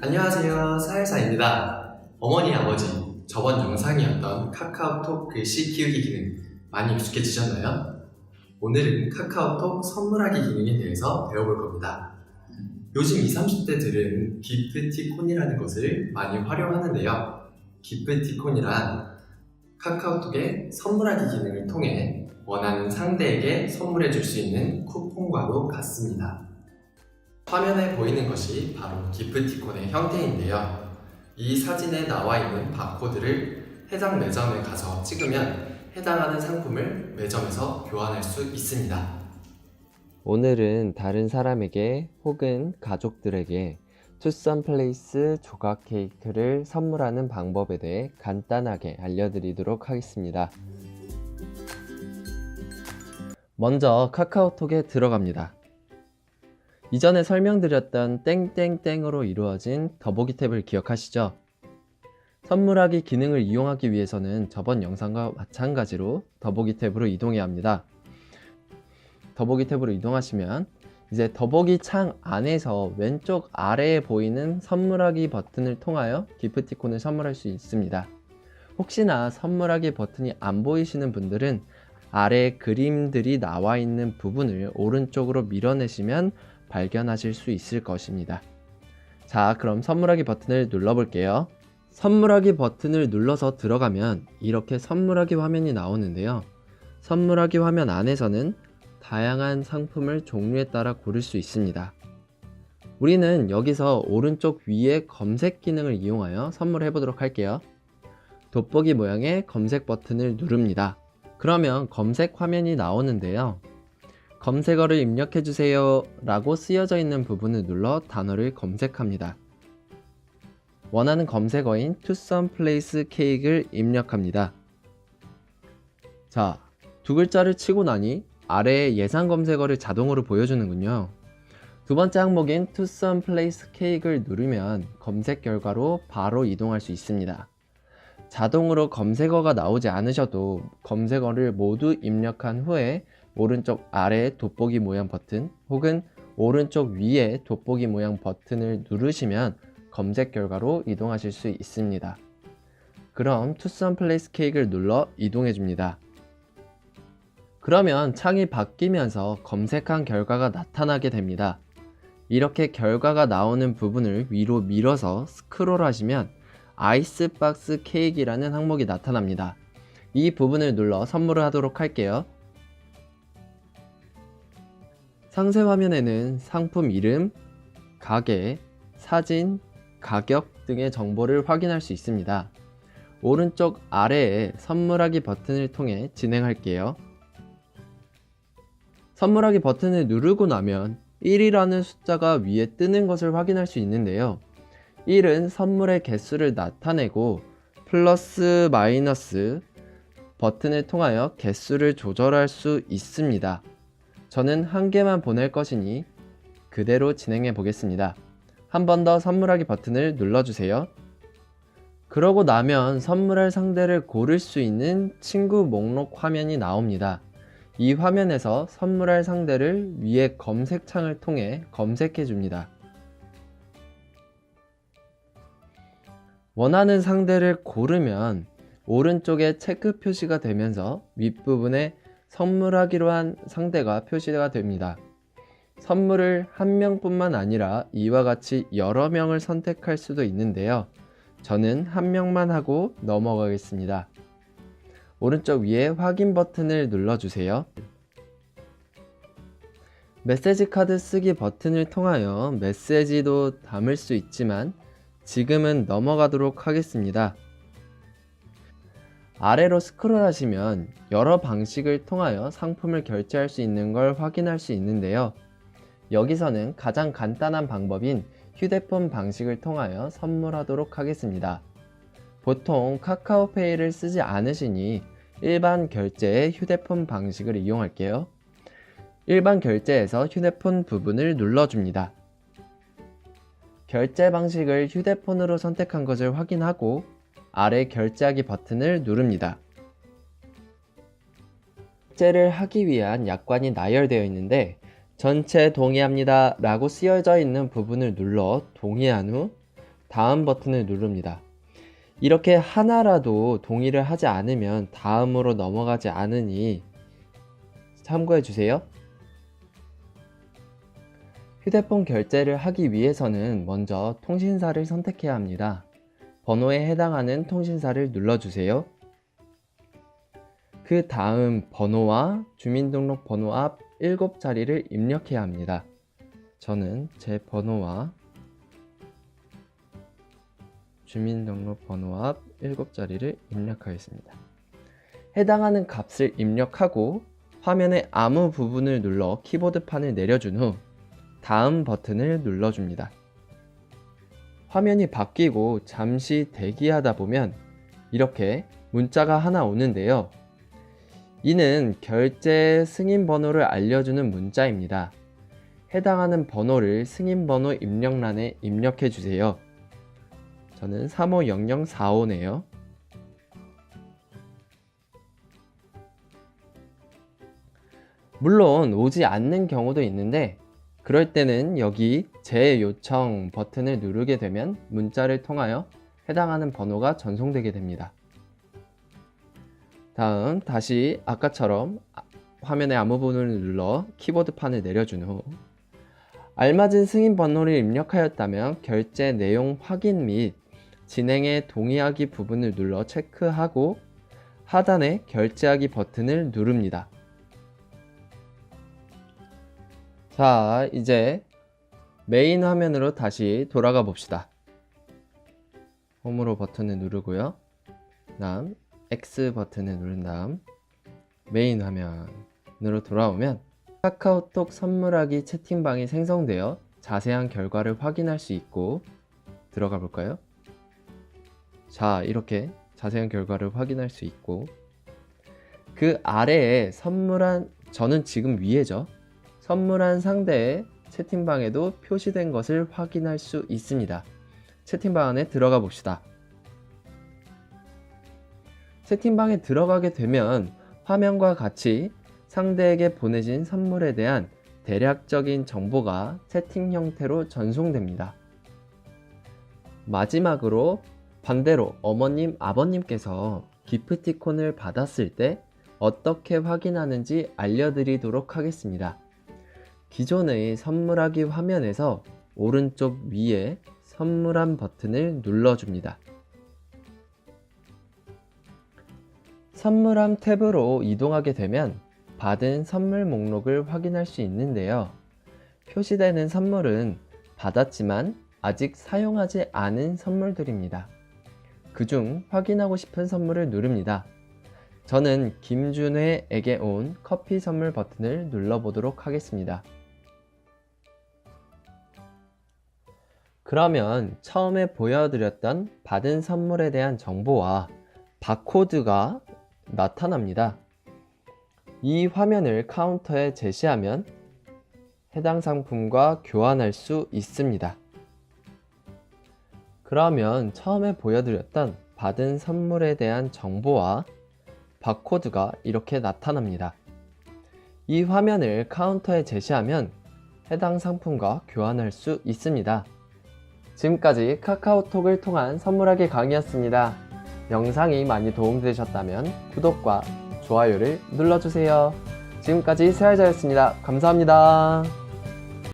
안녕하세요. 사일사입니다. 어머니, 아버지, 저번 영상이었던 카카오톡 글씨 키우기 기능 많이 익숙해지셨나요? 오늘은 카카오톡 선물하기 기능에 대해서 배워볼 겁니다. 요즘 20, 30대들은 기프티콘이라는 것을 많이 활용하는데요. 기프티콘이란 카카오톡의 선물하기 기능을 통해 원하는 상대에게 선물해 줄 수 있는 쿠폰과도 같습니다. 화면에 보이는 것이 바로 기프티콘의 형태인데요. 이 사진에 나와 있는 바코드를 해당 매점에 가서 찍으면 해당하는 상품을 매점에서 교환할 수 있습니다. 오늘은 다른 사람에게 혹은 가족들에게 투썸 플레이스 조각 케이크를 선물하는 방법에 대해 간단하게 알려드리도록 하겠습니다. 먼저 카카오톡에 들어갑니다. 이전에 설명드렸던 땡땡땡으로 이루어진 더보기 탭을 기억하시죠? 선물하기 기능을 이용하기 위해서는 저번 영상과 마찬가지로 더보기 탭으로 이동해야 합니다. 더보기 탭으로 이동하시면 이제 더보기 창 안에서 왼쪽 아래에 보이는 선물하기 버튼을 통하여 기프티콘을 선물할 수 있습니다. 혹시나 선물하기 버튼이 안 보이시는 분들은 아래 그림들이 나와 있는 부분을 오른쪽으로 밀어내시면 발견하실 수 있을 것입니다. 자, 그럼 선물하기 버튼을 눌러볼게요. 선물하기 버튼을 눌러서 들어가면 이렇게 선물하기 화면이 나오는데요. 선물하기 화면 안에서는 다양한 상품을 종류에 따라 고를 수 있습니다. 우리는 여기서 오른쪽 위에 검색 기능을 이용하여 선물해 보도록 할게요. 돋보기 모양의 검색 버튼을 누릅니다. 그러면 검색 화면이 나오는데요. 검색어를 입력해 주세요 라고 쓰여져 있는 부분을 눌러 단어를 검색합니다. 원하는 검색어인 투썸 플레이스 케이크를 입력합니다. 자, 두 글자를 치고 나니 아래에 예상 검색어를 자동으로 보여주는군요. 두 번째 항목인 투썸 플레이스 케이크를 누르면 검색 결과로 바로 이동할 수 있습니다. 자동으로 검색어가 나오지 않으셔도 검색어를 모두 입력한 후에 오른쪽 아래 돋보기 모양 버튼 혹은 오른쪽 위에 돋보기 모양 버튼을 누르시면 검색 결과로 이동하실 수 있습니다. 그럼 투썸 플레이스 케이크를 눌러 이동해 줍니다. 그러면 창이 바뀌면서 검색한 결과가 나타나게 됩니다. 이렇게 결과가 나오는 부분을 위로 밀어서 스크롤 하시면 아이스박스 케이크라는 항목이 나타납니다. 이 부분을 눌러 선물을 하도록 할게요. 상세 화면에는 상품 이름, 가게, 사진, 가격 등의 정보를 확인할 수 있습니다. 오른쪽 아래에 선물하기 버튼을 통해 진행할게요. 선물하기 버튼을 누르고 나면 1이라는 숫자가 위에 뜨는 것을 확인할 수 있는데요. 1은 선물의 개수를 나타내고 플러스 마이너스 버튼을 통하여 개수를 조절할 수 있습니다. 저는 한 개만 보낼 것이니 그대로 진행해 보겠습니다. 한 번 더 선물하기 버튼을 눌러주세요. 그러고 나면 선물할 상대를 고를 수 있는 친구 목록 화면이 나옵니다. 이 화면에서 선물할 상대를 위에 검색창을 통해 검색해 줍니다. 원하는 상대를 고르면 오른쪽에 체크 표시가 되면서 윗부분에 선물하기로 한 상대가 표시가 됩니다. 선물을 한 명뿐만 아니라 이와 같이 여러 명을 선택할 수도 있는데요. 저는 한 명만 하고 넘어가겠습니다. 오른쪽 위에 확인 버튼을 눌러주세요. 메시지 카드 쓰기 버튼을 통하여 메시지도 담을 수 있지만 지금은 넘어가도록 하겠습니다. 아래로 스크롤 하시면 여러 방식을 통하여 상품을 결제할 수 있는 걸 확인할 수 있는데요. 여기서는 가장 간단한 방법인 휴대폰 방식을 통하여 선물하도록 하겠습니다. 보통 카카오페이를 쓰지 않으시니 일반 결제의 휴대폰 방식을 이용할게요. 일반 결제에서 휴대폰 부분을 눌러줍니다. 결제 방식을 휴대폰으로 선택한 것을 확인하고 아래 결제하기 버튼을 누릅니다. 결제를 하기 위한 약관이 나열되어 있는데 전체 동의합니다 라고 쓰여져 있는 부분을 눌러 동의한 후 다음 버튼을 누릅니다. 이렇게 하나라도 동의를 하지 않으면 다음으로 넘어가지 않으니 참고해 주세요. 휴대폰 결제를 하기 위해서는 먼저 통신사를 선택해야 합니다. 번호에 해당하는 통신사를 눌러주세요. 그 다음 번호와 주민등록번호 앞 7자리를 입력해야 합니다. 저는 제 번호와 주민등록번호 앞 7자리를 입력하겠습니다. 해당하는 값을 입력하고 화면의 아무 부분을 눌러 키보드판을 내려준 후 다음 버튼을 눌러줍니다. 화면이 바뀌고 잠시 대기하다 보면 이렇게 문자가 하나 오는데요. 이는 결제 승인 번호를 알려주는 문자입니다. 해당하는 번호를 승인 번호 입력란에 입력해 주세요. 저는 350045네요. 물론 오지 않는 경우도 있는데 그럴 때는 여기 재요청 버튼을 누르게 되면 문자를 통하여 해당하는 번호가 전송되게 됩니다. 다음 다시 아까처럼 아- 화면의 아무 부분을 눌러 키보드판을 내려준 후 알맞은 승인 번호를 입력하였다면 결제 내용 확인 및 진행에 동의하기 부분을 눌러 체크하고 하단의 결제하기 버튼을 누릅니다. 자, 이제 메인 화면으로 다시 돌아가 봅시다. 홈으로 버튼을 누르고요. 다음 X 버튼을 누른 다음 메인 화면으로 돌아오면 카카오톡 선물하기 채팅방이 생성되어 자세한 결과를 확인할 수 있고 들어가 볼까요? 자, 이렇게 자세한 결과를 확인할 수 있고 그 아래에 선물한 저는 지금 위에죠. 선물한 상대의 채팅방에도 표시된 것을 확인할 수 있습니다. 채팅방 안에 들어가 봅시다. 채팅방에 들어가게 되면 화면과 같이 상대에게 보내진 선물에 대한 대략적인 정보가 채팅 형태로 전송됩니다. 마지막으로 반대로 어머님, 아버님께서 기프티콘을 받았을 때 어떻게 확인하는지 알려드리도록 하겠습니다. 기존의 선물하기 화면에서 오른쪽 위에 선물한 버튼을 눌러줍니다. 선물함 탭으로 이동하게 되면 받은 선물 목록을 확인할 수 있는데요. 표시되는 선물은 받았지만 아직 사용하지 않은 선물들입니다. 그중 확인하고 싶은 선물을 누릅니다. 저는 김준회에게 온 커피 선물 버튼을 눌러보도록 하겠습니다. 그러면 처음에 보여드렸던 받은 선물에 대한 정보와 바코드가 나타납니다. 이 화면을 카운터에 제시하면 해당 상품과 교환할 수 있습니다. 그러면 처음에 보여드렸던 받은 선물에 대한 정보와 바코드가 이렇게 나타납니다. 이 화면을 카운터에 제시하면 해당 상품과 교환할 수 있습니다. 지금까지 카카오톡을 통한 선물하기 강의였습니다. 영상이 많이 도움되셨다면 구독과 좋아요를 눌러주세요. 지금까지 세알자였습니다. 감사합니다.